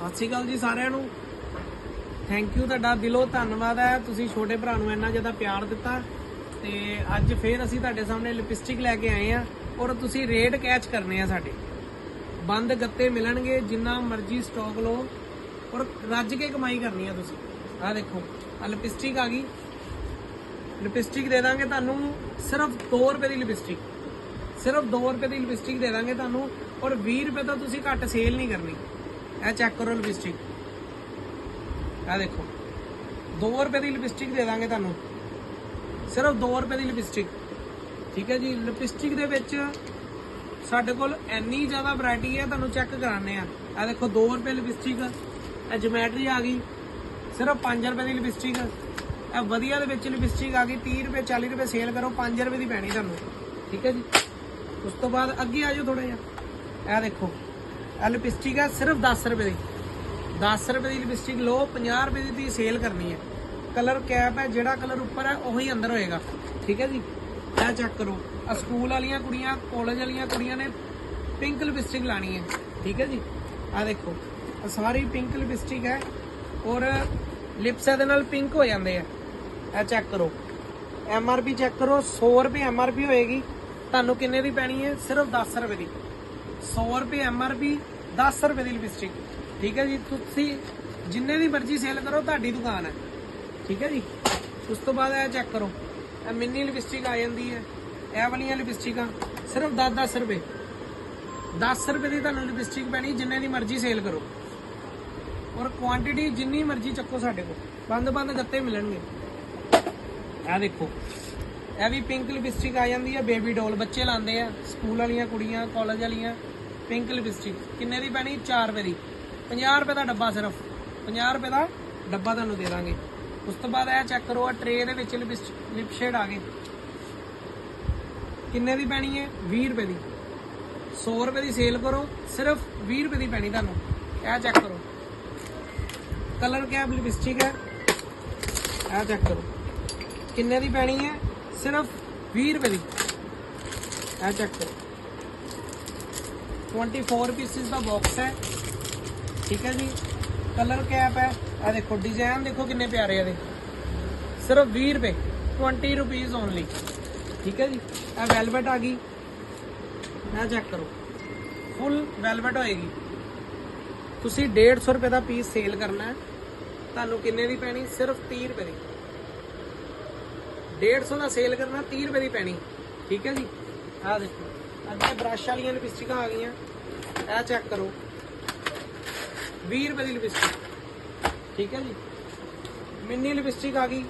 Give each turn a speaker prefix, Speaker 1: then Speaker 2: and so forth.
Speaker 1: ਸਤਿ ਸ਼੍ਰੀ ਅਕਾਲ ਜੀ ਸਾਰਿਆਂ ਨੂੰ। ਥੈਂਕ ਯੂ ਤੁਹਾਡਾ ਦਿਲੋਂ ਧੰਨਵਾਦ ਹੈ। ਤੁਸੀਂ ਛੋਟੇ ਭਰਾ ਨੂੰ ਇੰਨਾ ਜ਼ਿਆਦਾ ਪਿਆਰ ਦਿੱਤਾ ਤੇ ਅੱਜ ਫੇਰ ਅਸੀਂ ਤੁਹਾਡੇ ਸਾਹਮਣੇ ਲਿਪਸਟਿਕ ਲੈ ਕੇ ਆਏ ਆ ਔਰ ਤੁਸੀਂ ਰੇਟ ਕੈਚ ਕਰਨੇ ਆ ਸਾਡੇ। ਬੰਦ ਗੱਤੇ ਮਿਲਣਗੇ, ਜਿੰਨਾ ਮਰਜ਼ੀ ਸਟਾਕ ਲਓ ਔਰ ਰੱਜ ਕੇ ਕਮਾਈ ਕਰਨੀ ਆ ਤੁਸੀਂ। ਆਹ ਦੇਖੋ ਆ ਲਿਪਸਟਿਕ ਆ ਗਈ। ਲਿਪਸਟਿਕ ਦੇ ਦਾਂਗੇ ਤੁਹਾਨੂੰ ਸਿਰਫ 2 ਰੁਪਏ ਦੀ ਲਿਪਸਟਿਕ ਸਿਰਫ 2 ਰੁਪਏ ਦੀ ਲਿਪਸਟਿਕ ਦੇ ਦਾਂਗੇ ਤੁਹਾਨੂੰ ਔਰ 20 ਰੁਪਏ ਤੋਂ ਤੁਸੀਂ ਘੱਟ ਸੇਲ ਨਹੀਂ ਕਰਨੀ। ਇਹ ਚੈੱਕ ਕਰੋ ਲਿਪਸਟਿਕ ਆ ਦੇਖੋ। 2 ਰੁਪਏ ਦੀ ਲਿਪਸਟਿਕ ਦੇ ਦਾਂਗੇ ਤੁਹਾਨੂੰ। ਸਿਰਫ 2 ਰੁਪਏ ਦੀ ਲਿਪਸਟਿਕ ਠੀਕ ਹੈ ਜੀ? ਲਿਪਸਟਿਕ ਦੇ ਵਿੱਚ ਸਾਡੇ ਕੋਲ ਇੰਨੀ ਜ਼ਿਆਦਾ ਵੈਰਾਈਟੀ ਹੈ, ਤੁਹਾਨੂੰ ਚੈੱਕ ਕਰਾਣੇ ਆ ਆ ਦੇਖੋ 2 ਰੁਪਏ ਲਿਪਸਟਿਕ ਇਹ ਜਮੈਟਰੀ ਆ ਗਈ। ਸਿਰਫ 5 ਰੁਪਏ ਦੀ ਲਿਪਸਟਿਕ ਇਹ ਵਧੀਆ ਦੇ ਵਿੱਚ ਲਿਪਸਟਿਕ ਆ ਗਈ। 30 ਰੁਪਏ 40 ਰੁਪਏ ਸੇਲ ਕਰੋ 5 ਰੁਪਏ ਦੀ ਪੈਣੀ ਤੁਹਾਨੂੰ। ਠੀਕ ਹੈ ਜੀ? ਉਸ ਤੋਂ ਬਾਅਦ ਅੱਗੇ ਆ ਜਾਓ ਥੋੜਾ ਜਿਹਾ। ਇਹ ਦੇਖੋ। ਇਹ ਲਿਪਸਟਿਕ ਹੈ ਸਿਰਫ 10 ਰੁਪਏ ਦੀ। 10 ਰੁਪਏ ਦੀ ਲਿਪਸਟਿਕ ਲਓ 50 ਰੁਪਏ ਦੀ ਤੁਸੀਂ ਸੇਲ ਕਰਨੀ ਹੈ। ਕਲਰ ਕੈਪ ਹੈ, ਜਿਹੜਾ ਕਲਰ ਉੱਪਰ ਹੈ, ਉਹੀ ਅੰਦਰ ਹੋਏਗਾ। ਠੀਕ ਹੈ ਜੀ? ਇਹ ਚੈੱਕ ਕਰੋ। ਆ ਸਕੂਲ ਵਾਲੀਆਂ ਕੁੜੀਆਂ ਕਾਲਜ ਵਾਲੀਆਂ ਕੁੜੀਆਂ ਨੇ ਪਿੰਕ ਲਿਪਸਟਿਕ ਲਾਣੀ ਹੈ। ਠੀਕ ਹੈ ਜੀ? ਆ ਦੇਖੋ ਸਾਰੀ ਪਿੰਕ ਲਿਪਸਟਿਕ ਹੈ ਔਰ ਲਿਪਸ ਦੇ ਨਾਲ ਪਿੰਕ ਹੋ ਜਾਂਦੇ ਆ। ਇਹ ਚੈੱਕ ਕਰੋ। ਐਮ ਆਰ ਪੀ ਚੈੱਕ ਕਰੋ। 100 ਰੁਪਏ ਐਮ ਆਰ ਪੀ ਹੋਏਗੀ। ਤੁਹਾਨੂੰ ਕਿੰਨੇ ਦੀ ਪੈਣੀ ਹੈ? ਸਿਰਫ 10 ਰੁਪਏ ਦੀ। 100 ਰੁਪਏ ਐਮ ਆਰ ਪੀ 10 ਰੁਪਏ ਦੀ ਲਿਪਸਟਿਕ ਠੀਕ ਹੈ ਜੀ, ਤੁਸੀਂ ਜਿੰਨੇ ਦੀ ਮਰਜ਼ੀ ਸੇਲ ਕਰੋ, ਤੁਹਾਡੀ ਦੁਕਾਨ ਹੈ। ਠੀਕ ਹੈ ਜੀ, ਉਸ ਤੋਂ ਬਾਅਦ ਇਹ ਚੈੱਕ ਕਰੋ। ਇਹ ਮਿੰਨੀ ਲਿਪਸਟਿਕ ਆ ਜਾਂਦੀ ਹੈ। ਇਹ ਵਾਲੀਆਂ ਲਿਪਸਟਿਕਾਂ ਸਿਰਫ 10-10 ਰੁਪਏ। 10 ਰੁਪਏ ਦੀ ਤੁਹਾਨੂੰ ਲਿਪਸਟਿਕ ਪੈਣੀ, ਜਿੰਨੇ ਦੀ ਮਰਜ਼ੀ ਸੇਲ ਕਰੋ। ਔਰ ਕੁਆਂਟੀਟੀ ਜਿੰਨੀ ਮਰਜ਼ੀ ਚੱਕੋ ਸਾਡੇ ਕੋਲ। ਬੰਦ-ਬੰਦ ਗੱਤੇ ਮਿਲਣਗੇ। ਇਹ ਦੇਖੋ। ਇਹ ਵੀ ਪਿੰਕ ਲਿਪਸਟਿਕ ਆ ਜਾਂਦੀ ਹੈ ਬੇਬੀ ਡੋਲ ਬੱਚੇ ਲਾਉਂਦੇ ਆ ਸਕੂਲ ਵਾਲੀਆਂ ਕੁੜੀਆਂ ਕਾਲਜ ਵਾਲੀਆਂ ਪਿੰਕ ਲਿਪਸਟਿਕ ਕਿੰਨੇ ਦੀ ਪੈਣੀ? 4 ਰੁਪਏ ਦੀ। 50 ਰੁਪਏ ਦਾ ਡੱਬਾ ਸਿਰਫ। 50 ਰੁਪਏ ਦਾ ਡੱਬਾ ਤੁਹਾਨੂੰ ਦੇ ਦਾਂਗੇ। ਉਸ ਤੋਂ ਬਾਅਦ ਇਹ ਚੈੱਕ ਕਰੋ ਆ ਟਰੇ ਦੇ ਵਿੱਚ ਲਿਪ ਸ਼ੇਡ ਆ ਗਏ। ਕਿੰਨੇ ਦੀ ਪੈਣੀ ਹੈ? 20 ਰੁਪਏ ਦੀ। 100 ਰੁਪਏ ਦੀ ਸੇਲ ਕਰੋ, ਸਿਰਫ 20 ਰੁਪਏ ਦੀ ਪੈਣੀ ਤੁਹਾਨੂੰ। ਇਹ ਚੈੱਕ ਕਰੋ। ਕਲਰ ਕੈਪ ਲਿਪਸਟਿਕ ਹੈ। ਇਹ ਚੈੱਕ ਕਰੋ। ਕਿੰਨੇ ਦੀ ਪੈਣੀ ਹੈ? ਸਿਰਫ 20 ਰੁਪਏ ਦੀ। ਇਹ ਚੈੱਕ ਕਰੋ। 24 ਪੀਸਿਸ ਦਾ ਬਾਕਸ ਹੈ। ਠੀਕ ਹੈ ਜੀ। ਕਲਰ ਕੈਪ ਹੈ। ਇਹ ਦੇਖੋ ਡਿਜ਼ਾਈਨ ਦੇਖੋ ਕਿੰਨੇ ਪਿਆਰੇ ਆ ਇਹਦੇ। ਸਿਰਫ 20 ਰੁਪਏ। 20 ਰੁਪੀਸ ਓਨਲੀ ਠੀਕ ਹੈ ਜੀ। ਇਹ ਵੈਲਵਟ ਆ ਗਈ। ਇਹ ਚੈੱਕ ਕਰੋ। ਫੁੱਲ ਵੈਲਵਟ ਹੋਏਗੀ। ਤੁਸੀਂ 150 ਰੁਪਏ ਦਾ ਪੀਸ ਸੇਲ ਕਰਨਾ ਹੈ। ਤੁਹਾਨੂੰ ਕਿੰਨੇ ਦੀ ਪੈਣੀ? ਸਿਰਫ 30 ਰੁਪਏ ਦੀ। 150 ਦਾ ਸੇਲ ਕਰਨਾ 30 ਰੁਪਏ ਦੀ ਪੈਣੀ। ਠੀਕ ਹੈ ਜੀ? ਆਹ ਦੇਖੋ। ਅੱਗੇ ਬ੍ਰਸ਼ ਵਾਲੀਆਂ ਲਿਪਸਟਿਕਾਂ ਆ ਗਈਆਂ। ਇਹ ਚੈੱਕ ਕਰੋ। 20 ਰੁਪਏ ਦੀ ਲਿਪਸਟਿਕ ਠੀਕ ਹੈ ਜੀ? ਮਿੰਨੀ ਲਿਪਸਟਿਕ ਆ ਗਈ।